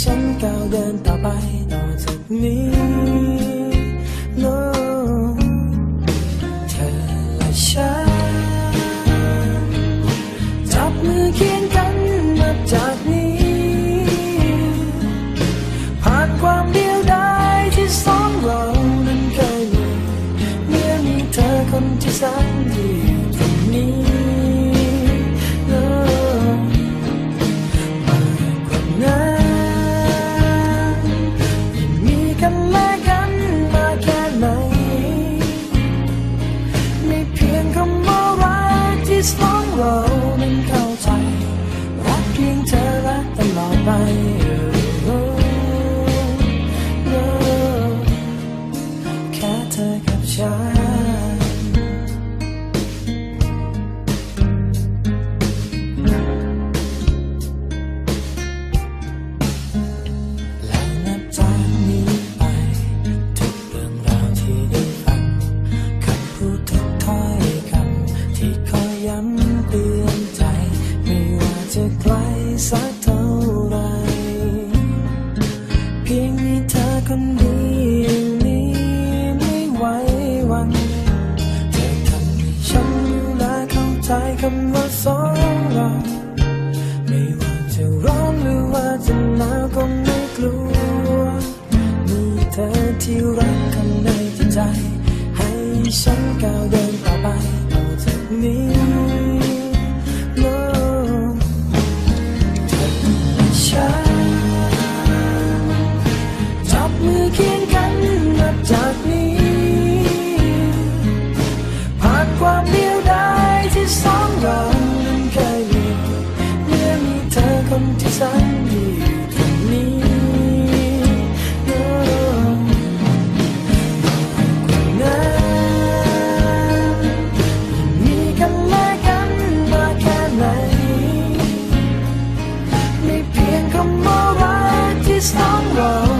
ฉันก้าวเดินต่อไปต่อจากนี้ No เธอและฉัน จับมือเคียงกันนับจากนี้ ผ่านความเดียวดายที่สองเรานั้นเคยมีเมื่อมีเธอคนที่แสนดี กที่สองเรานั้นเข้าใจ รักเพียงเธอและตลอดไปแค่เธอกับฉัน คนดียวนี้ไม่ไหวหวันเธอทำให้ฉันรู้และเข้าใจคำว่าสองเราไม่ว่าจะร้อนหรือว่าจะหนาวก็ไม่กลัวมีเธอที่รัก คนที่แสนดีตรงนี้คนนั้นยังมีกันและกันมาแค่ไหนไม่เพียงคำว่ารักที่สองเรา